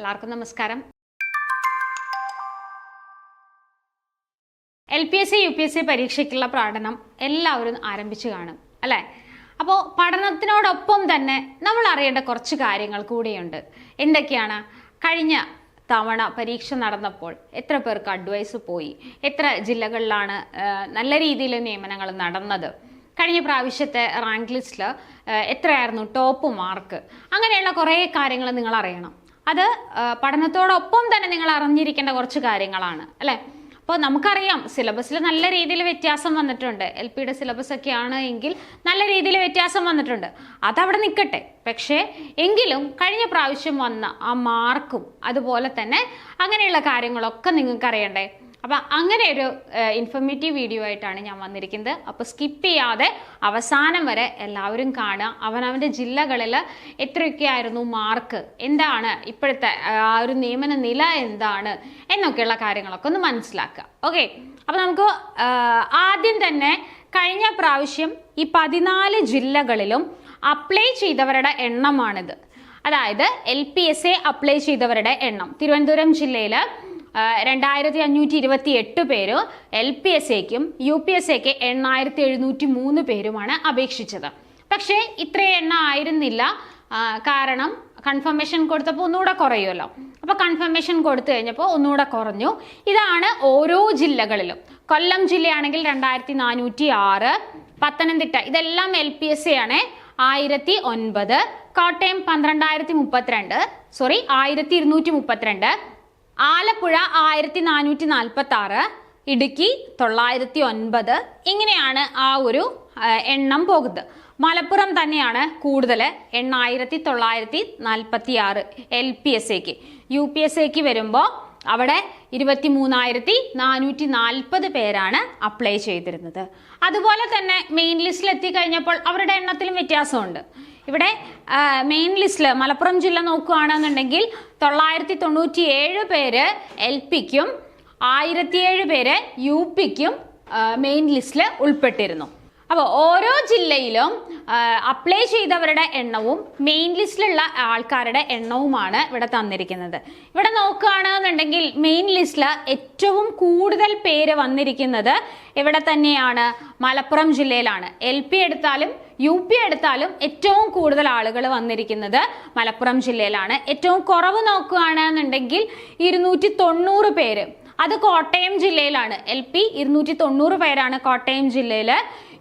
എല്ലാവർക്കും നമസ്കാരം. L P S C U P S C പരീക്ഷയ്ക്കുള്ള പഠനം എല്ലാവരും ആരംഭിച്ചു കാണും അല്ലേ? അപ്പോൾ പഠനത്തിനോടൊപ്പം തന്നെ നമ്മൾ അറിയേണ്ട കുറച്ച് കാര്യങ്ങൾ കൂടിയുണ്ട്. എന്തൊക്കെയാണ്? കഴിഞ്ഞ തവണ പരീക്ഷ നടന്നപ്പോൾ എത്ര പേർക്ക് അഡ്വൈസ് പോയി? എത്ര ജില്ലകളിലാണ് നല്ല രീതിയിൽ നിയമനങ്ങൾ നടന്നത്? കഴിഞ്ഞ പ്രാവശ്യത്തെ റാങ്ക് ലിസ്റ്റിൽ എത്രയായിരുന്നു? ടോപ്പ് മാർക്ക് അങ്ങനെയുള്ള കുറേ കാര്യങ്ങൾ നിങ്ങൾ അറിയണം. അത് പഠനത്തോടൊപ്പം തന്നെ നിങ്ങൾ അറിഞ്ഞിരിക്കേണ്ട കുറച്ച് കാര്യങ്ങളാണ് അല്ലേ? അപ്പോൾ നമുക്കറിയാം സിലബസിൽ നല്ല രീതിയിൽ വ്യത്യാസം വന്നിട്ടുണ്ട്. എൽ പിയുടെ സിലബസ് ഒക്കെ ആണ് എങ്കിൽ നല്ല രീതിയിൽ വ്യത്യാസം വന്നിട്ടുണ്ട്. അതവിടെ നിൽക്കട്ടെ. പക്ഷേ എങ്കിലും കഴിഞ്ഞ പ്രാവശ്യം വന്ന ആ മാർക്കും അതുപോലെ തന്നെ അങ്ങനെയുള്ള കാര്യങ്ങളൊക്കെ നിങ്ങൾക്ക് അറിയണ്ടേ അപ്പം അങ്ങനെ ഒരു ഇൻഫർമേറ്റീവ് വീഡിയോ ആയിട്ടാണ് ഞാൻ വന്നിരിക്കുന്നത്. അപ്പോൾ സ്കിപ്പ് ചെയ്യാതെ അവസാനം വരെ എല്ലാവരും കാണുക. അവനവന്റെ ജില്ലകളിൽ എത്രയൊക്കെയായിരുന്നു മാർക്ക് എന്താണ് ഇപ്പോഴത്തെ ആ ഒരു നിയമന നില എന്താണ്? എന്നൊക്കെയുള്ള കാര്യങ്ങളൊക്കെ ഒന്ന് മനസ്സിലാക്കുക. ഓക്കെ അപ്പോൾ നമുക്ക് ആദ്യം തന്നെ കഴിഞ്ഞ പ്രാവശ്യം ഈ പതിനാല് ജില്ലകളിലും അപ്ലൈ ചെയ്തവരുടെ എണ്ണമാണിത്. അതായത് L P S A apply ചെയ്തവരുടെ എണ്ണം. തിരുവനന്തപുരം ജില്ലയിൽ രണ്ടായിരത്തി അഞ്ഞൂറ്റി ഇരുപത്തി എട്ട് പേര് എൽ പി എസ് എക്കും യു പി എസ് എക്ക് എണ്ണായിരത്തി എഴുന്നൂറ്റി മൂന്ന് പേരുമാണ് അപേക്ഷിച്ചത്. പക്ഷേ ഇത്രയും എണ്ണം ആയിരുന്നില്ല. കാരണം കൺഫർമേഷൻ കൊടുത്തപ്പോൾ ഒന്നുകൂടെ കുറയുമല്ലോ. അപ്പോൾ കൺഫർമേഷൻ കൊടുത്തു കഴിഞ്ഞപ്പോൾ ഒന്നുകൂടെ കുറഞ്ഞു. ഇതാണ് ഓരോ ജില്ലകളിലും. കൊല്ലം ജില്ലയാണെങ്കിൽ രണ്ടായിരത്തി നാനൂറ്റി ആറ് പത്തനംതിട്ട ഇതെല്ലാം എൽ പി എസ് ആണ് ആയിരത്തി ഒൻപത് കോട്ടയം പന്ത്രണ്ടായിരത്തി മുപ്പത്തിരണ്ട് സോറി ആയിരത്തി ഇരുന്നൂറ്റി മുപ്പത്തിരണ്ട് ആലപ്പുഴ ആയിരത്തി നാനൂറ്റി നാൽപ്പത്തി ആറ് ഇടുക്കി തൊള്ളായിരത്തി ഒൻപത് ഇങ്ങനെയാണ് ആ ഒരു എണ്ണം പോകുന്നത്. മലപ്പുറം തന്നെയാണ് കൂടുതൽ എണ്ണായിരത്തി തൊള്ളായിരത്തി നാൽപ്പത്തി ആറ് എൽ പി എസ് എക്ക് യു പി എസ് എക്ക് വരുമ്പോൾ അവിടെ ഇരുപത്തി മൂന്നായിരത്തി നാനൂറ്റി നാൽപ്പത് പേരാണ് അപ്ലൈ ചെയ്തിരുന്നത്. അതുപോലെ തന്നെ മെയിൻ ലിസ്റ്റിൽ എത്തിക്കഴിഞ്ഞപ്പോൾ അവരുടെ എണ്ണത്തിലും വ്യത്യാസമുണ്ട്. ഇവിടെ മെയിൻ ലിസ്റ്റിൽ മലപ്പുറം ജില്ല നോക്കുകയാണെന്നുണ്ടെങ്കിൽ തൊള്ളായിരത്തി തൊണ്ണൂറ്റി ഏഴ് പേര് എൽ പിക്കും ആയിരത്തിയേഴ് പേര് യു പിക്കും മെയിൻ ലിസ്റ്റിൽ ഉൾപ്പെട്ടിരുന്നു. അപ്പോൾ ഓരോ ജില്ലയിലും അപ്ലൈ ചെയ്തവരുടെ എണ്ണവും മെയിൻ ലിസ്റ്റിലുള്ള ആൾക്കാരുടെ എണ്ണവുമാണ് ഇവിടെ തന്നിരിക്കുന്നത്. ഇവിടെ നോക്കുകയാണെന്നുണ്ടെങ്കിൽ മെയിൻ ലിസ്റ്റിൽ ഏറ്റവും കൂടുതൽ പേര് വന്നിരിക്കുന്നത് ഇവിടെ തന്നെയാണ് മലപ്പുറം ജില്ലയിലാണ്. എൽ പി എടുത്താലും യു പി എടുത്താലും ഏറ്റവും കൂടുതൽ ആളുകൾ വന്നിരിക്കുന്നത് മലപ്പുറം ജില്ലയിലാണ്. ഏറ്റവും കുറവ് നോക്കുകയാണെന്നുണ്ടെങ്കിൽ ഇരുന്നൂറ്റി തൊണ്ണൂറ് പേര്. അത് കോട്ടയം ജില്ലയിലാണ്. എൽ പി ഇരുന്നൂറ്റി തൊണ്ണൂറ് പേരാണ് കോട്ടയം ജില്ലയിൽ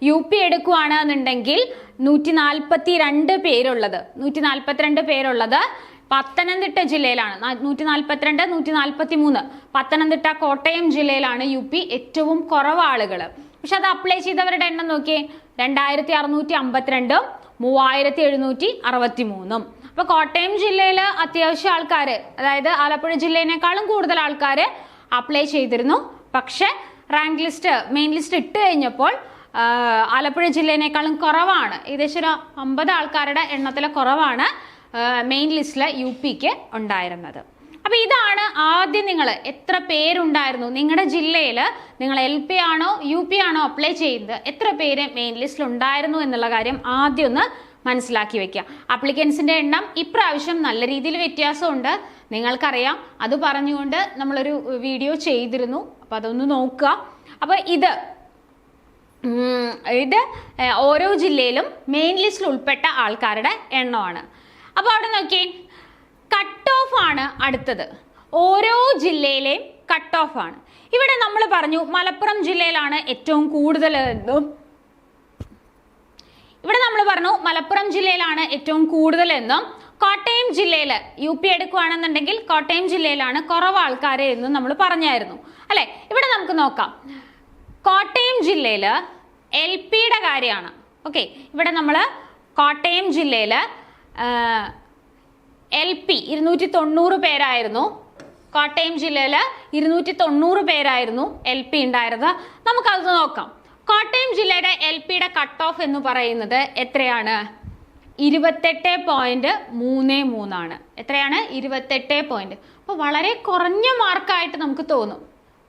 യു പി എടുക്കുകയാണെന്നുണ്ടെങ്കിൽ നൂറ്റി നാൽപ്പത്തി രണ്ട് പേരുള്ളത്. നൂറ്റി നാൽപ്പത്തിരണ്ട് പേരുള്ളത് പത്തനംതിട്ട ജില്ലയിലാണ്. നൂറ്റി നാൽപ്പത്തിരണ്ട് നൂറ്റി നാൽപ്പത്തി മൂന്ന് പത്തനംതിട്ട കോട്ടയം ജില്ലയിലാണ് യു പി ഏറ്റവും കുറവ് ആളുകൾ പക്ഷെ അത് അപ്ലൈ ചെയ്തവരുടെ എണ്ണം നോക്കിയേ രണ്ടായിരത്തി അറുന്നൂറ്റി അമ്പത്തിരണ്ടും മൂവായിരത്തി എഴുന്നൂറ്റി അറുപത്തി മൂന്നും അപ്പൊ കോട്ടയം ജില്ലയിൽ അത്യാവശ്യം ആൾക്കാർ അതായത് ആലപ്പുഴ ജില്ലയിനേക്കാളും കൂടുതൽ ആൾക്കാർ അപ്ലൈ ചെയ്തിരുന്നു. പക്ഷെ റാങ്ക് ലിസ്റ്റ് മെയിൻ ലിസ്റ്റ് ഇട്ട് കഴിഞ്ഞപ്പോൾ ആലപ്പുഴ ജില്ലയിനേക്കാളും കുറവാണ്. ഏകദേശം ഒരു അമ്പത് ആൾക്കാരുടെ എണ്ണത്തിലെ കുറവാണ് മെയിൻ ലിസ്റ്റിൽ യു പിക്ക് ഉണ്ടായിരുന്നത്. അപ്പൊ ഇതാണ് ആദ്യം നിങ്ങൾ എത്ര പേരുണ്ടായിരുന്നു? നിങ്ങളുടെ ജില്ലയിൽ നിങ്ങൾ എൽ പി ആണോ യു പി ആണോ അപ്ലൈ ചെയ്യുന്നത്? എത്ര പേര് മെയിൻ ലിസ്റ്റിൽ ഉണ്ടായിരുന്നു എന്നുള്ള കാര്യം ആദ്യം ഒന്ന് മനസ്സിലാക്കി വെക്കുക. അപ്ലിക്കൻസിന്റെ എണ്ണം ഇപ്രാവശ്യം നല്ല രീതിയിൽ വ്യത്യാസമുണ്ട്. നിങ്ങൾക്കറിയാം. അത് പറഞ്ഞുകൊണ്ട് നമ്മളൊരു വീഡിയോ ചെയ്തിരുന്നു. അപ്പോൾ അതൊന്ന് നോക്കുക. അപ്പോൾ ഇത് ഇത് ഓരോ ജില്ലയിലും മെയിൻ ലിസ്റ്റിൽ ഉൾപ്പെട്ട ആൾക്കാരുടെ എണ്ണമാണ്. അപ്പോൾ അവിടെ നോക്കി കട്ട് ഓഫ് ആണ് അടുത്തത്. ഓരോ ജില്ലയിലെയും കട്ട് ഓഫ് ആണ്. ഇവിടെ നമ്മൾ പറഞ്ഞു മലപ്പുറം ജില്ലയിലാണ് ഏറ്റവും കൂടുതൽ എന്നും ഇവിടെ നമ്മൾ പറഞ്ഞു മലപ്പുറം ജില്ലയിലാണ് ഏറ്റവും കൂടുതൽ എന്നും കോട്ടയം ജില്ലയിൽ യു പി എടുക്കുകയാണെന്നുണ്ടെങ്കിൽ കോട്ടയം ജില്ലയിലാണ് കുറവ് ആൾക്കാരെ എന്നും നമ്മൾ പറഞ്ഞായിരുന്നു. അല്ലെ? ഇവിടെ നമുക്ക് നോക്കാം. കോട്ടയം ജില്ലയിൽ എൽ പിയുടെ കാര്യമാണ്. ഓക്കെ ഇവിടെ നമ്മൾ കോട്ടയം ജില്ലയിൽ എൽ പി ഇരുന്നൂറ്റി തൊണ്ണൂറ് പേരായിരുന്നു. കോട്ടയം ജില്ലയിൽ ഇരുന്നൂറ്റി തൊണ്ണൂറ് പേരായിരുന്നു എൽ പി ഉണ്ടായിരുന്നത്. നമുക്കത് നോക്കാം. കോട്ടയം ജില്ലയുടെ എൽ പിയുടെ കട്ട് ഓഫ് എന്ന് പറയുന്നത് എത്രയാണ്? ഇരുപത്തെട്ട് പോയിന്റ് മൂന്ന് മൂന്നാണ്. എത്രയാണ്? ഇരുപത്തെട്ട് പോയിന്റ്. അപ്പോൾ വളരെ കുറഞ്ഞ മാർക്കായിട്ട് നമുക്ക് തോന്നും.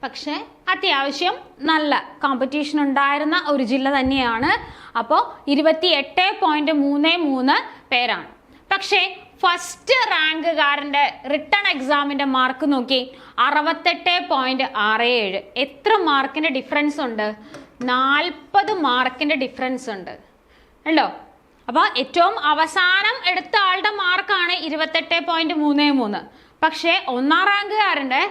പക്ഷേ അത്യാവശ്യം നല്ല കോമ്പറ്റീഷൻ ഉണ്ടായിരുന്ന ഒരു ജില്ല തന്നെയാണ്. അപ്പോൾ ഇരുപത്തി എട്ട് പോയിന്റ് മൂന്ന് മൂന്ന് പേരാണ്. പക്ഷേ ഫസ്റ്റ് റാങ്കുകാരന്റെ റിട്ടേൺ എക്സാമിന്റെ മാർക്ക് നോക്കി അറുപത്തെട്ട് പോയിന്റ് ആറ് ഏഴ്. എത്ര മാർക്കിന്റെ ഡിഫറൻസ് ഉണ്ട്? നാൽപ്പത് മാർക്കിന്റെ ഡിഫറൻസ് ഉണ്ട്. ഉണ്ടോ അപ്പോൾ ഏറ്റവും അവസാനം എടുത്ത ആളുടെ മാർക്കാണ് ഇരുപത്തെട്ട് പോയിന്റ് മൂന്ന് മൂന്ന്. പക്ഷേ ഒന്നാം റാങ്കുകാരന്റെ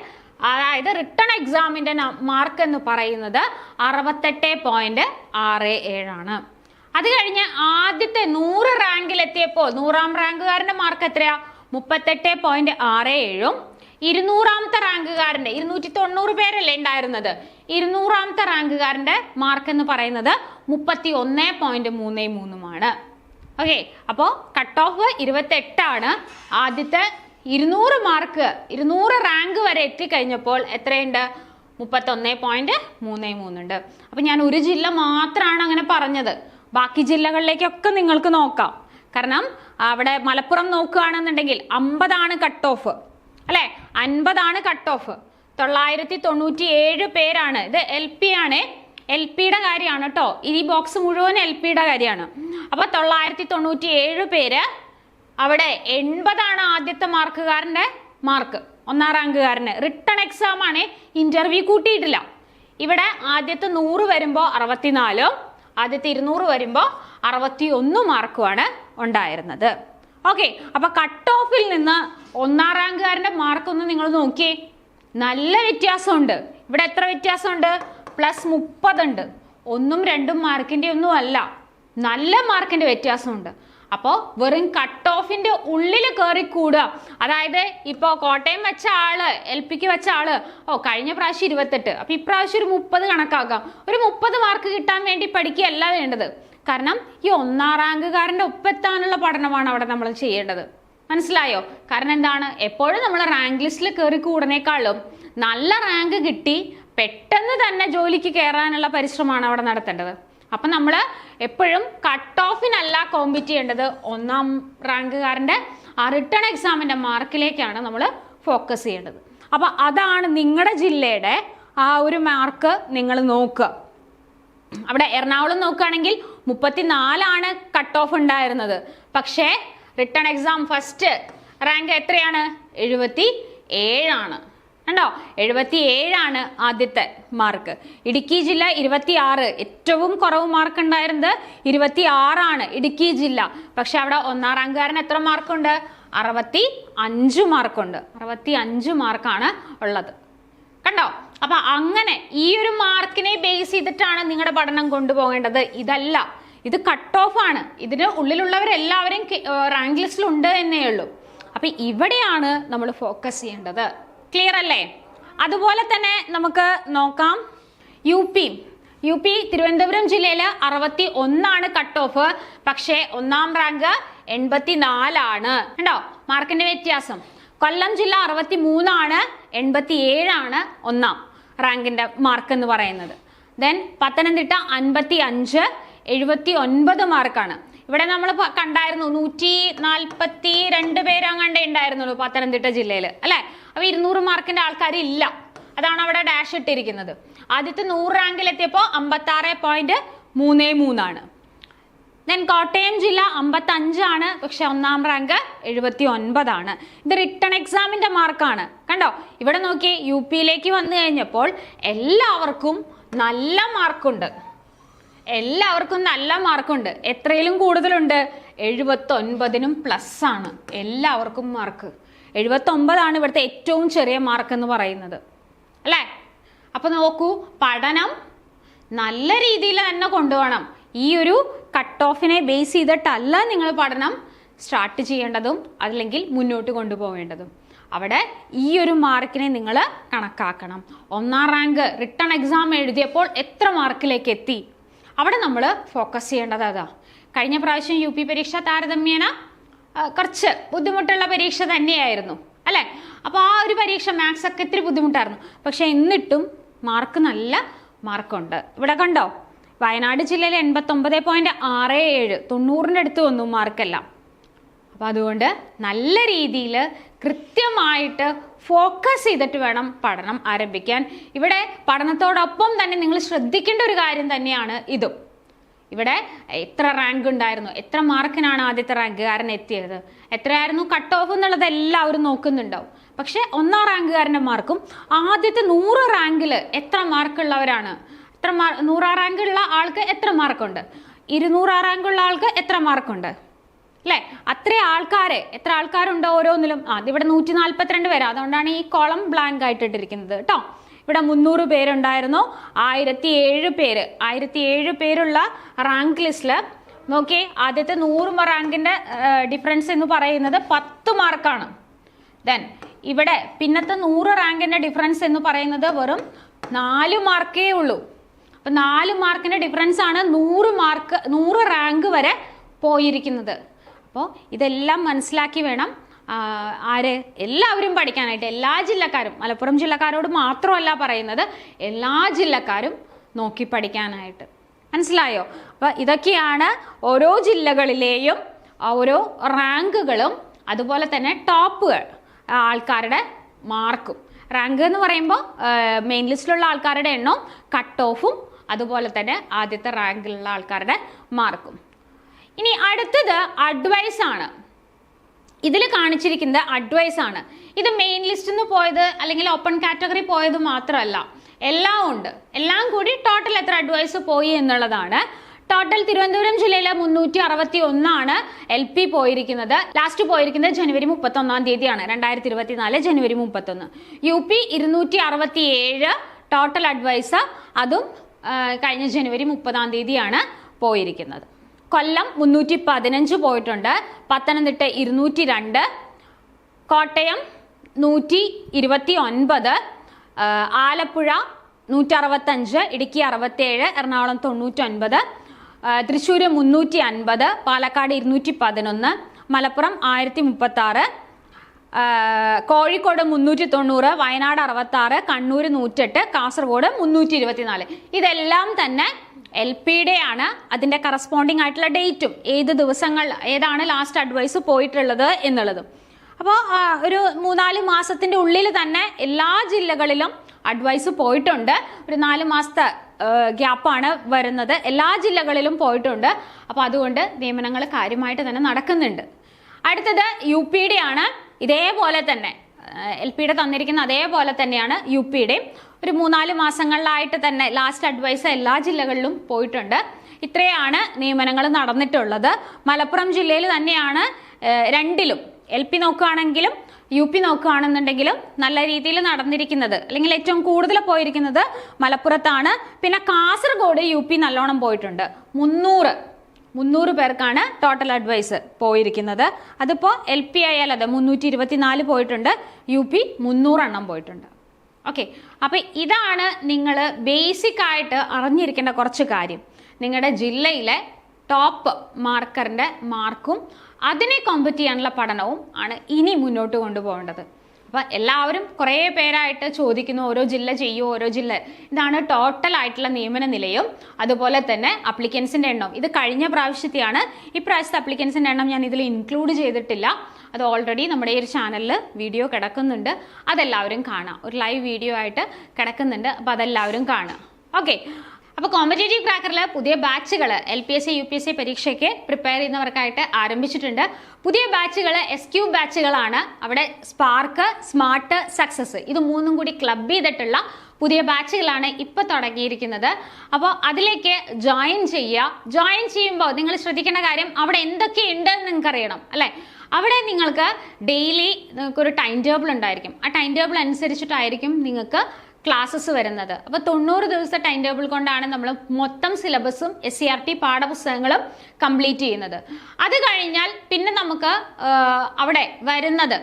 അതായത് റിട്ടേൺ എക്സാമിന്റെ മാർക്ക് എന്ന് പറയുന്നത് അറുപത്തെട്ട് പോയിന്റ് ആറ് ഏഴാണ്. അത് കഴിഞ്ഞ് ആദ്യത്തെ നൂറ് റാങ്കിൽ എത്തിയപ്പോൾ നൂറാം റാങ്കുകാരന്റെ മാർക്ക് എത്രയാ? മുപ്പത്തെട്ട് പോയിന്റ് ആറ് ഏഴും ഇരുന്നൂറാമത്തെ റാങ്കുകാരന്റെ ഇരുന്നൂറ്റി തൊണ്ണൂറ് പേരല്ലേ ഉണ്ടായിരുന്നത്? ഇരുന്നൂറാമത്തെ റാങ്കുകാരന്റെ മാർക്ക് എന്ന് പറയുന്നത് മുപ്പത്തി ഒന്ന് പോയിന്റ് മൂന്ന് മൂന്നുമാണ്. ഓക്കെ അപ്പോൾ കട്ട് ഓഫ് ഇരുപത്തെട്ടാണ്. ആദ്യത്തെ ഇരുന്നൂറ് മാർക്ക് ഇരുന്നൂറ് റാങ്ക് വരെ എത്തിക്കഴിഞ്ഞപ്പോൾ എത്രയുണ്ട്? മുപ്പത്തൊന്ന് പോയിന്റ് മൂന്ന് മൂന്നുണ്ട്. അപ്പം ഞാൻ ഒരു ജില്ല മാത്രമാണ് അങ്ങനെ പറഞ്ഞത്. ബാക്കി ജില്ലകളിലേക്കൊക്കെ നിങ്ങൾക്ക് നോക്കാം. കാരണം അവിടെ മലപ്പുറം നോക്കുകയാണെന്നുണ്ടെങ്കിൽ അമ്പതാണ് കട്ട് ഓഫ് അല്ലേ? അൻപതാണ് കട്ട് ഓഫ് തൊള്ളായിരത്തി തൊണ്ണൂറ്റി ഏഴ് പേരാണ്. ഇത് എൽ പി ആണ്. എൽ പിയുടെ കാര്യമാണ് കേട്ടോ ഈ ബോക്സ് മുഴുവൻ എൽ പിയുടെ കാര്യമാണ്. അപ്പോൾ തൊള്ളായിരത്തി തൊണ്ണൂറ്റി ഏഴ് പേര് അവിടെ എൺപതാണ് ആദ്യത്തെ മാർക്കുകാരന്റെ മാർക്ക്. ഒന്നാം റാങ്കുകാരന്. റിട്ടേൺ എക്സാം ആണ്. ഇന്റർവ്യൂ കൂട്ടിയിട്ടില്ല. ഇവിടെ ആദ്യത്തെ നൂറ് വരുമ്പോൾ അറുപത്തിനാലും. ആദ്യത്തെ ഇരുന്നൂറ് വരുമ്പോൾ അറുപത്തി ഒന്ന് മാർക്കുമാണ് ഉണ്ടായിരുന്നത്. ഓക്കെ അപ്പൊ കട്ട് ഓഫിൽ നിന്ന് ഒന്നാം റാങ്കുകാരന്റെ മാർക്ക് ഒന്ന് നിങ്ങൾ നോക്കിയേ. നല്ല വ്യത്യാസമുണ്ട്. ഇവിടെ എത്ര വ്യത്യാസമുണ്ട്? പ്ലസ് മുപ്പതുണ്ട്. ഒന്നും രണ്ടും മാർക്കിന്റെ ഒന്നും അല്ല. നല്ല മാർക്കിന്റെ വ്യത്യാസമുണ്ട്. അപ്പോൾ വെറും കട്ട് ഓഫിന്റെ ഉള്ളിൽ കയറി കൂടുക അതായത് ഇപ്പോൾ കോട്ടയം വെച്ച ആൾ എൽ പിക്ക് വെച്ച ആൾ ഓ കഴിഞ്ഞ പ്രാവശ്യം ഇരുപത്തെട്ട്. അപ്പൊ ഇപ്രാവശ്യം ഒരു മുപ്പത് കണക്കാക്കാം. ഒരു മുപ്പത് മാർക്ക് കിട്ടാൻ വേണ്ടി പഠിക്കുകയല്ല വേണ്ടത്. കാരണം ഈ ഒന്നാം റാങ്കുകാരന്റെ ഒപ്പെത്താനുള്ള പഠനമാണ് അവിടെ നമ്മൾ ചെയ്യേണ്ടത്. മനസ്സിലായോ? കാരണം എന്താണ്? എപ്പോഴും നമ്മൾ റാങ്ക് ലിസ്റ്റിൽ കയറി കൂടുന്നേക്കാളും നല്ല റാങ്ക് കിട്ടി പെട്ടെന്ന് തന്നെ ജോലിക്ക് കയറാനുള്ള പരിശ്രമമാണ് അവിടെ നടത്തേണ്ടത്. അപ്പൊ നമ്മൾ എപ്പോഴും കട്ട് ഓഫിനല്ല കോമ്പീറ്റ് ചെയ്യേണ്ടത്. ഒന്നാം റാങ്കുകാരന്റെ ആ റിട്ടേൺ എക്സാമിന്റെ മാർക്കിലേക്കാണ് നമ്മൾ ഫോക്കസ് ചെയ്യേണ്ടത്. അപ്പൊ അതാണ് നിങ്ങളുടെ ജില്ലയുടെ ആ ഒരു മാർക്ക് നിങ്ങൾ നോക്കുക. അവിടെ എറണാകുളം നോക്കുകയാണെങ്കിൽ മുപ്പത്തിനാലാണ് കട്ട് ഓഫ് ഉണ്ടായിരുന്നത്. പക്ഷേ റിട്ടേൺ എക്സാം ഫസ്റ്റ് റാങ്ക് എത്രയാണ്? എഴുപത്തി ഏഴാണ് കണ്ടോ? എഴുപത്തി ഏഴാണ് ആദ്യത്തെ മാർക്ക് ഇടുക്കി ജില്ല ഇരുപത്തി ആറ് ഏറ്റവും കുറവ് മാർക്ക് ഉണ്ടായിരുന്നത് ഇരുപത്തി ആറാണ് ഇടുക്കി ജില്ല. പക്ഷെ അവിടെ ഒന്നാം റാങ്കുകാരൻ എത്ര മാർക്കുണ്ട് അറുപത്തി അഞ്ച് മാർക്കുണ്ട് അറുപത്തി അഞ്ച് മാർക്കാണ് ഉള്ളത്. കണ്ടോ? അപ്പൊ അങ്ങനെ ഈ ഒരു മാർക്കിനെ ബേസ് ചെയ്തിട്ടാണ് നിങ്ങളുടെ പഠനം കൊണ്ടുപോകേണ്ടത്. ഇതല്ല. ഇത് കട്ട് ഓഫ് ആണ്. ഇതിന് ഉള്ളിലുള്ളവരെല്ലാവരും റാങ്ക് ലിസ്റ്റിലുണ്ട് എന്നേ ഉള്ളൂ. അപ്പൊ ഇവിടെയാണ് നമ്മൾ ഫോക്കസ് ചെയ്യേണ്ടത്. ക്ലിയർ അല്ലേ? അതുപോലെ തന്നെ നമുക്ക് നോക്കാം. U P U P Thiruvananthapuram ജില്ലയിൽ അറുപത്തി ഒന്നാണ് കട്ട് ഓഫ് പക്ഷേ ഒന്നാം റാങ്ക് എൺപത്തി നാലാണ് കണ്ടോ മാർക്കിന്റെ വ്യത്യാസം. കൊല്ലം ജില്ല അറുപത്തി മൂന്നാണ് എൺപത്തി ഏഴാണ് ഒന്നാം റാങ്കിന്റെ മാർക്ക് എന്ന് പറയുന്നത്. ദെൻ പത്തനംതിട്ട അൻപത്തി അഞ്ച് എഴുപത്തി ഒൻപത് മാർക്കാണ് ഇവിടെ നമ്മൾ കണ്ടായിരുന്നു നൂറ്റി നാൽപ്പത്തി രണ്ട് പേരങ്ങാണ്ടേ ഉണ്ടായിരുന്നുള്ളൂ പത്തനംതിട്ട ജില്ലയിൽ അല്ലെ? അപ്പൊ ഇരുന്നൂറ് മാർക്കിന്റെ ആൾക്കാർ ഇല്ല അതാണ് അവിടെ ഡാഷ് ഇട്ടിരിക്കുന്നത്. ആദ്യത്തെ നൂറ് റാങ്കിൽ എത്തിയപ്പോൾ അമ്പത്തി ആറ് പോയിന്റ് മൂന്ന് മൂന്നാണ്. ദെൻ കോട്ടയം ജില്ല അമ്പത്തി അഞ്ചാണ് പക്ഷെ ഒന്നാം റാങ്ക് എഴുപത്തി ഒൻപതാണ് ഇത് റിട്ടേൺ എക്സാമിന്റെ മാർക്കാണ്. കണ്ടോ? ഇവിടെ നോക്കി യു പിയിലേക്ക് വന്നു കഴിഞ്ഞപ്പോൾ എല്ലാവർക്കും നല്ല മാർക്കുണ്ട്. എല്ലാവർക്കും നല്ല മാർക്കുണ്ട്. എത്രയിലും കൂടുതലുണ്ട്? എഴുപത്തൊൻപതിനും പ്ലസ് ആണ്. എല്ലാവർക്കും മാർക്ക്. എഴുപത്തൊമ്പതാണ് ഇവിടുത്തെ ഏറ്റവും ചെറിയ മാർക്ക് എന്ന് പറയുന്നത്. അല്ലേ? അപ്പോൾ നോക്കൂ പഠനം നല്ല രീതിയിൽ തന്നെ കൊണ്ടുപോകണം. ഈ ഒരു കട്ട് ഓഫിനെ ബേസ് ചെയ്തിട്ടല്ല നിങ്ങൾ പഠനം സ്റ്റാർട്ട് ചെയ്യേണ്ടതും അല്ലെങ്കിൽ മുന്നോട്ട് കൊണ്ടുപോകേണ്ടതും. അവിടെ ഈ ഒരു മാർക്കിനെ നിങ്ങൾ കണക്കാക്കണം. ഒന്നാം റാങ്ക് റിട്ടേൺ എക്സാം എഴുതിയപ്പോൾ എത്ര മാർക്കിലേക്ക് എത്തി? അവിടെ നമ്മൾ ഫോക്കസ് ചെയ്യേണ്ടത് അതാ. കഴിഞ്ഞ പ്രാവശ്യം യു പി പരീക്ഷ താരതമ്യേന കുറച്ച് ബുദ്ധിമുട്ടുള്ള പരീക്ഷ തന്നെയായിരുന്നു അല്ലേ? അപ്പോൾ ആ ഒരു പരീക്ഷ മാത്സ് ഒക്കെ ഇത്തിരി ബുദ്ധിമുട്ടായിരുന്നു. പക്ഷേ എന്നിട്ടും മാർക്ക് നല്ല മാർക്കുണ്ട് ഇവിടെ കണ്ടോ? വയനാട് ജില്ലയിൽ എൺപത്തൊമ്പത് പോയിന്റ് ആറ് ഏഴ് തൊണ്ണൂറിന്റെ അടുത്ത് വന്നു മാർക്കെല്ലാം അപ്പോൾ അതുകൊണ്ട് നല്ല രീതിയിൽ കൃത്യമായിട്ട് ഫോക്കസ് ചെയ്തിട്ട് വേണം പഠനം ആരംഭിക്കാൻ. ഇവിടെ പഠനത്തോടൊപ്പം തന്നെ നിങ്ങൾ ശ്രദ്ധിക്കേണ്ട ഒരു കാര്യം തന്നെയാണ് ഇതും. ഇവിടെ എത്ര റാങ്ക് ഉണ്ടായിരുന്നു? എത്ര മാർക്കിനാണ് ആദ്യത്തെ റാങ്കുകാരൻ എത്തിയത്? എത്രയായിരുന്നു കട്ട് ഓഫ് എന്നുള്ളത് എല്ലാവരും നോക്കുന്നുണ്ടാവും. പക്ഷെ ഒന്നാം റാങ്കുകാരന്റെ മാർക്കും ആദ്യത്തെ നൂറ് റാങ്കിൽ എത്ര മാർക്കുള്ളവരാണ് എത്ര മാർ നൂറാം റാങ്കുള്ള ആൾക്ക് എത്ര മാർക്കുണ്ട് ഇരുന്നൂറാം റാങ്കുള്ള ആൾക്ക് എത്ര മാർക്കുണ്ട് അല്ലേ? അത്ര ആൾക്കാരെ എത്ര ആൾക്കാരുണ്ടോ ഓരോന്നിലും? ആ ഇവിടെ നൂറ്റി നാൽപ്പത്തിരണ്ട് പേര്. അതുകൊണ്ടാണ് ഈ കോളം ബ്ലാങ്ക് ആയിട്ട് ഇട്ടിരിക്കുന്നത് കേട്ടോ. ഇവിടെ മുന്നൂറ് പേരുണ്ടായിരുന്നു. ആയിരത്തി ഏഴ് പേര്. ആയിരത്തി ഏഴ് പേരുള്ള റാങ്ക് ലിസ്റ്റിൽ നോക്കിയേ ആദ്യത്തെ നൂറ് റാങ്കിന്റെ ഡിഫറൻസ് എന്ന് പറയുന്നത് പത്ത് മാർക്കാണ്. ദെൻ ഇവിടെ പിന്നത്തെ നൂറ് റാങ്കിന്റെ ഡിഫറൻസ് എന്ന് പറയുന്നത് വെറും നാല് മാർക്കേ ഉള്ളൂ. അപ്പൊ നാല് മാർക്കിന്റെ ഡിഫറൻസ് ആണ് നൂറ് മാർക്ക് നൂറ് റാങ്ക് വരെ പോയിരിക്കുന്നത്. അപ്പോൾ ഇതെല്ലാം മനസ്സിലാക്കി വേണം ആര് എല്ലാവരും പഠിക്കാനായിട്ട്. എല്ലാ ജില്ലക്കാരും മലപ്പുറം ജില്ലക്കാരോട് മാത്രമല്ല പറയുന്നത് എല്ലാ ജില്ലക്കാരും നോക്കി പഠിക്കാനായിട്ട്. മനസ്സിലായോ? അപ്പോൾ ഇതൊക്കെയാണ് ഓരോ ജില്ലകളിലെയും ഓരോ റാങ്കുകളും അതുപോലെ തന്നെ ടോപ്പുകൾ ആൾക്കാരുടെ മാർക്കും. റാങ്ക് എന്ന് പറയുമ്പോൾ മെയിൻ ലിസ്റ്റിലുള്ള ആൾക്കാരുടെ എണ്ണവും കട്ട് ഓഫും അതുപോലെ തന്നെ ആദ്യത്തെ റാങ്കിലുള്ള ആൾക്കാരുടെ മാർക്കും. ഇനി അടുത്തത് അഡ്വൈസ് ആണ്. ഇതിൽ കാണിച്ചിരിക്കുന്നത് അഡ്വൈസ് ആണ്. ഇത് മെയിൻ ലിസ്റ്റിൽ നിന്ന് പോയത് അല്ലെങ്കിൽ ഓപ്പൺ കാറ്റഗറി പോയത് മാത്രമല്ല എല്ലാം ഉണ്ട്. എല്ലാം കൂടി ടോട്ടൽ എത്ര അഡ്വൈസ് പോയി എന്നുള്ളതാണ്. ടോട്ടൽ തിരുവനന്തപുരം ജില്ലയിലെ മുന്നൂറ്റി അറുപത്തി ഒന്നാണ് എൽ പി പോയിരിക്കുന്നത്. ലാസ്റ്റ് പോയിരിക്കുന്നത് ജനുവരി മുപ്പത്തി ഒന്നാം തീയതിയാണ് രണ്ടായിരത്തി ഇരുപത്തിനാല് ജനുവരി മുപ്പത്തൊന്ന്. യു പി ഇരുന്നൂറ്റി അറുപത്തി ഏഴ് ടോട്ടൽ അഡ്വൈസ് അതും കഴിഞ്ഞ ജനുവരി മുപ്പതാം തീയതിയാണ് പോയിരിക്കുന്നത്. കൊല്ലം മുന്നൂറ്റി പതിനഞ്ച് പോയിട്ടുണ്ട്. പത്തനംതിട്ട ഇരുന്നൂറ്റി രണ്ട് കോട്ടയം നൂറ്റി ഇരുപത്തി ഒൻപത്. ആലപ്പുഴ നൂറ്റി അറുപത്തഞ്ച് ഇടുക്കി അറുപത്തേഴ് എറണാകുളം തൊണ്ണൂറ്റൊൻപത്. തൃശ്ശൂർ മുന്നൂറ്റി അൻപത് പാലക്കാട് ഇരുന്നൂറ്റി പതിനൊന്ന് മലപ്പുറം ആയിരത്തി മുപ്പത്തി ആറ് കോഴിക്കോട് മുന്നൂറ്റി തൊണ്ണൂറ് വയനാട് അറുപത്താറ് കണ്ണൂർ നൂറ്റെട്ട് കാസർഗോഡ് മുന്നൂറ്റി ഇരുപത്തിനാല്. ഇതെല്ലാം തന്നെ എൽ പിയുടെ ആണ് അതിന്റെ കറസ്പോണ്ടിങ് ആയിട്ടുള്ള ഡേറ്റും ഏത് ദിവസങ്ങൾ ഏതാണ് ലാസ്റ്റ് അഡ്വൈസ് പോയിട്ടുള്ളത് എന്നുള്ളതും. അപ്പോൾ ഒരു മൂന്നാൽ മാസത്തിന്റെ ഉള്ളിൽ തന്നെ എല്ലാ ജില്ലകളിലും അഡ്വൈസ് പോയിട്ടുണ്ട്. ഒരു നാല് മാസത്തെ ഗ്യാപ്പാണ് വരുന്നത്. എല്ലാ ജില്ലകളിലും പോയിട്ടുണ്ട്. അപ്പോൾ അതുകൊണ്ട് നിയമനങ്ങൾ കാര്യമായിട്ട് തന്നെ നടക്കുന്നുണ്ട്. അടുത്തത് യു പിയുടെ ആണ് ഇതേപോലെ തന്നെ എൽ പിയുടെ തന്നിരിക്കുന്ന അതേപോലെ തന്നെയാണ് യു പിയുടെയും ഒരു മൂന്നാൽ മാസങ്ങളിലായിട്ട് തന്നെ ലാസ്റ്റ് അഡ്വൈസ് എല്ലാ ജില്ലകളിലും പോയിട്ടുണ്ട്. ഇത്രയാണ് നിയമനങ്ങൾ നടന്നിട്ടുള്ളത്. മലപ്പുറം ജില്ലയിൽ തന്നെയാണ് രണ്ടിലും. എൽ പി നോക്കുകയാണെങ്കിലും യു പി നോക്കുകയാണെന്നുണ്ടെങ്കിലും നല്ല രീതിയിൽ നടന്നിരിക്കുന്നത്. അല്ലെങ്കിൽ ഏറ്റവും കൂടുതൽ പോയിരിക്കുന്നത് മലപ്പുറത്താണ്. പിന്നെ കാസർഗോഡ് യു പി നല്ലോണം പോയിട്ടുണ്ട്. മുന്നൂറ് മുന്നൂറ് പേർക്കാണ് ടോട്ടൽ അഡ്വൈസ് പോയിരിക്കുന്നത്. അതിപ്പോൾ എൽ പി ആയാൽ അതെ മുന്നൂറ്റി ഇരുപത്തിനാല് പോയിട്ടുണ്ട്. യു പി മുന്നൂറെണ്ണം പോയിട്ടുണ്ട്. ഓക്കെ അപ്പം ഇതാണ് നിങ്ങൾ ബേസിക് ആയിട്ട് അറിഞ്ഞിരിക്കേണ്ട കുറച്ച് കാര്യം. നിങ്ങളുടെ ജില്ലയിലെ ടോപ്പ് മാർക്കറിന്റെ മാർക്കും അതിനെ കോമ്പറ്റ് ചെയ്യാനുള്ള പഠനവും ആണ് ഇനി മുന്നോട്ട് കൊണ്ടുപോകേണ്ടത്. അപ്പം എല്ലാവരും കുറേ പേരായിട്ട് ചോദിക്കുന്നു ഓരോ ജില്ല ചെയ്യൂ ഓരോ ജില്ല. ഇതാണ് ടോട്ടൽ ആയിട്ടുള്ള നിയമന നിലയും. അതുപോലെ തന്നെ അപ്ലിക്കൻസിന്റെ എണ്ണം. ഇത് കഴിഞ്ഞ പ്രാവശ്യത്തെയാണ്. ഇപ്രാവശ്യത്തെ അപ്ലിക്കൻസിന്റെ എണ്ണം ഞാൻ ഇതിൽ ഇൻക്ലൂഡ് ചെയ്തിട്ടില്ല. അത് ഓൾറെഡി നമ്മുടെ ഈ ഒരു ചാനലിൽ വീഡിയോ കിടക്കുന്നുണ്ട്. അതെല്ലാവരും കാണാം. ഒരു ലൈവ് വീഡിയോ ആയിട്ട് കിടക്കുന്നുണ്ട്. അപ്പോൾ അതെല്ലാവരും കാണാം. ഓക്കെ അപ്പോൾ കോമ്പറ്റേറ്റീവ് ക്രാക്കറിൽ പുതിയ ബാച്ചുകൾ L P S C U P S C പരീക്ഷയ്ക്ക് പ്രിപ്പയർ ചെയ്യുന്നവർക്കായിട്ട് ആരംഭിച്ചിട്ടുണ്ട്. പുതിയ ബാച്ചുകൾ എസ് ക്യൂ ബാച്ചുകളാണ് അവിടെ സ്പാർക്ക് സ്മാർട്ട് സക്സസ് ഇത് മൂന്നും കൂടി ക്ലബ് ചെയ്തിട്ടുള്ള പുതിയ ബാച്ചുകളാണ് ഇപ്പോൾ തുടങ്ങിയിരിക്കുന്നത്. അപ്പോൾ അതിലേക്ക് ജോയിൻ ചെയ്യുക. ജോയിൻ ചെയ്യുമ്പോൾ നിങ്ങൾ ശ്രദ്ധിക്കേണ്ട കാര്യം അവിടെ എന്തൊക്കെയുണ്ട് എന്ന് നിങ്ങൾക്ക് അറിയണം അല്ലേ? അവിടെ നിങ്ങൾക്ക് ഡെയിലി നിങ്ങൾക്ക് ഒരു ടൈം ടേബിൾ ഉണ്ടായിരിക്കും. ആ ടൈം ടേബിൾ അനുസരിച്ചിട്ടായിരിക്കും നിങ്ങൾക്ക് ക്ലാസ്സസ് വരുന്നത്. അപ്പോൾ തൊണ്ണൂറ് ദിവസത്തെ ടൈം ടേബിൾ കൊണ്ടാണ് നമ്മൾ മൊത്തം സിലബസും എസ് സി ആർ ടി പാഠപുസ്തകങ്ങളും കംപ്ലീറ്റ് ചെയ്യുന്നത്. അത് കഴിഞ്ഞാൽ പിന്നെ നമുക്ക് അവിടെ വരുന്നത്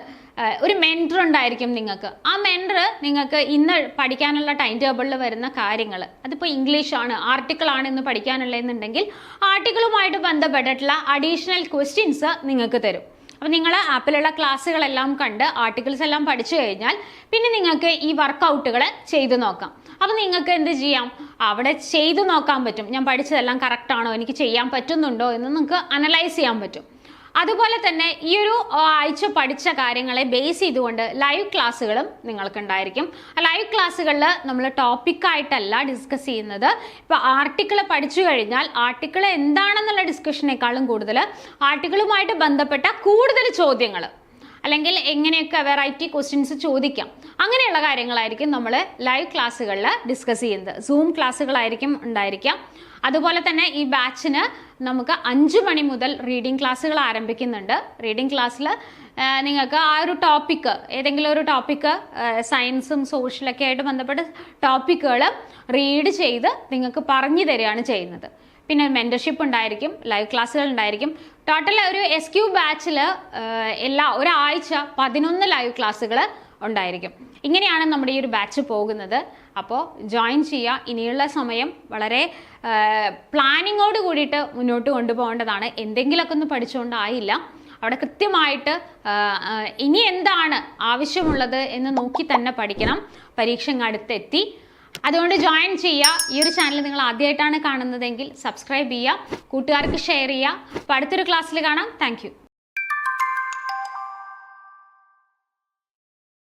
ഒരു മെന്റർ ഉണ്ടായിരിക്കും നിങ്ങൾക്ക്. ആ മെന്റർ നിങ്ങൾക്ക് ഇന്ന് പഠിക്കാനുള്ള ടൈം ടേബിളിൽ വരുന്ന കാര്യങ്ങൾ അതിപ്പോൾ ഇംഗ്ലീഷാണ് ആർട്ടിക്കിൾ ആണ് ഇന്ന് പഠിക്കാനുള്ളതെന്നുണ്ടെങ്കിൽ ആർട്ടിക്കിളുമായിട്ട് ബന്ധപ്പെട്ടിട്ടുള്ള അഡീഷണൽ ക്വസ്റ്റ്യൻസ് നിങ്ങൾക്ക് തരും. അപ്പോൾ നിങ്ങൾ ആപ്പിലുള്ള ക്ലാസ്സുകളെല്ലാം കണ്ട് ആർട്ടിക്കിൾസ് എല്ലാം പഠിച്ചു കഴിഞ്ഞാൽ പിന്നെ നിങ്ങൾക്ക് ഈ വർക്കൗട്ടുകൾ ചെയ്തു നോക്കാം. അപ്പോൾ നിങ്ങൾക്ക് എന്ത് ചെയ്യാം? അവിടെ ചെയ്തു നോക്കാൻ പറ്റും. ഞാൻ പഠിച്ചതെല്ലാം കറക്റ്റ് ആണോ? എനിക്ക് ചെയ്യാൻ പറ്റുന്നുണ്ടോ? എന്ന് നിങ്ങൾക്ക് അനലൈസ് ചെയ്യാൻ പറ്റും. അതുപോലെ തന്നെ ഈ ഒരു ആഴ്ച പഠിച്ച കാര്യങ്ങളെ ബേസ് ചെയ്തുകൊണ്ട് ലൈവ് ക്ലാസ്സുകളും നിങ്ങൾക്കുണ്ടായിരിക്കും. ലൈവ് ക്ലാസ്സുകളിൽ നമ്മൾ ടോപ്പിക്കായിട്ടല്ല ഡിസ്കസ് ചെയ്യുന്നത്. ഇപ്പോൾ ആർട്ടിക്കിൾ പഠിച്ചു കഴിഞ്ഞാൽ ആർട്ടിക്കിൾ എന്താണെന്നുള്ള ഡിസ്കഷനേക്കാളും കൂടുതൽ ആർട്ടിക്കിളുമായിട്ട് ബന്ധപ്പെട്ട കൂടുതൽ ചോദ്യങ്ങൾ അല്ലെങ്കിൽ എങ്ങനെയൊക്കെ വെറൈറ്റി ക്വസ്റ്റ്യൻസ് ചോദിക്കാം. അങ്ങനെയുള്ള കാര്യങ്ങളായിരിക്കും നമ്മൾ ലൈവ് ക്ലാസ്സുകളിൽ ഡിസ്കസ് ചെയ്യുന്നത്. സൂം ക്ലാസ്സുകളായിരിക്കും ഉണ്ടായിരിക്കാം. അതുപോലെ തന്നെ ഈ ബാച്ചിന് നമുക്ക് അഞ്ച് മണി മുതൽ റീഡിംഗ് ക്ലാസ്സുകൾ ആരംഭിക്കുന്നുണ്ട്. റീഡിംഗ് ക്ലാസ്സിൽ നിങ്ങൾക്ക് ആ ഒരു ടോപ്പിക്ക് ഏതെങ്കിലും ഒരു ടോപ്പിക്ക് സയൻസും സോഷ്യലൊക്കെ ആയിട്ട് ബന്ധപ്പെട്ട ടോപ്പിക്കുകൾ റീഡ് ചെയ്ത് നിങ്ങൾക്ക് പറഞ്ഞു തരികയാണ് ചെയ്യുന്നത്. പിന്നെ മെന്റർഷിപ്പ് ഉണ്ടായിരിക്കും ലൈവ് ക്ലാസ്സുകൾ ഉണ്ടായിരിക്കും. ടോട്ടൽ ഒരു എസ് ക്യു ബാച്ചിൽ എല്ലാ ഒരാഴ്ച പതിനൊന്ന് ലൈവ് ക്ലാസ്സുകൾ ഉണ്ടായിരിക്കും. ഇങ്ങനെയാണ് നമ്മുടെ ഈ ഒരു ബാച്ച് പോകുന്നത്. അപ്പോൾ ജോയിൻ ചെയ്യുക ഇനിയുള്ള സമയം വളരെ പ്ലാനിങ്ങോട് കൂടിയിട്ട് മുന്നോട്ട് കൊണ്ടുപോകേണ്ടതാണ്. എന്തെങ്കിലുമൊക്കെ ഒന്ന് പഠിച്ചുകൊണ്ടായില്ല അവിടെ കൃത്യമായിട്ട് ഇനി എന്താണ് ആവശ്യമുള്ളത് എന്ന് നോക്കി തന്നെ പഠിക്കണം. പരീക്ഷ അടുത്തെത്തി. അതുകൊണ്ട് ജോയിൻ ചെയ്യുക. ഈ ഒരു ചാനൽ നിങ്ങൾ ആദ്യമായിട്ടാണ് കാണുന്നതെങ്കിൽ സബ്സ്ക്രൈബ് ചെയ്യുക. കൂട്ടുകാർക്ക് ഷെയർ ചെയ്യുക. അപ്പോൾ അടുത്തൊരു ക്ലാസ്സിൽ കാണാം. താങ്ക്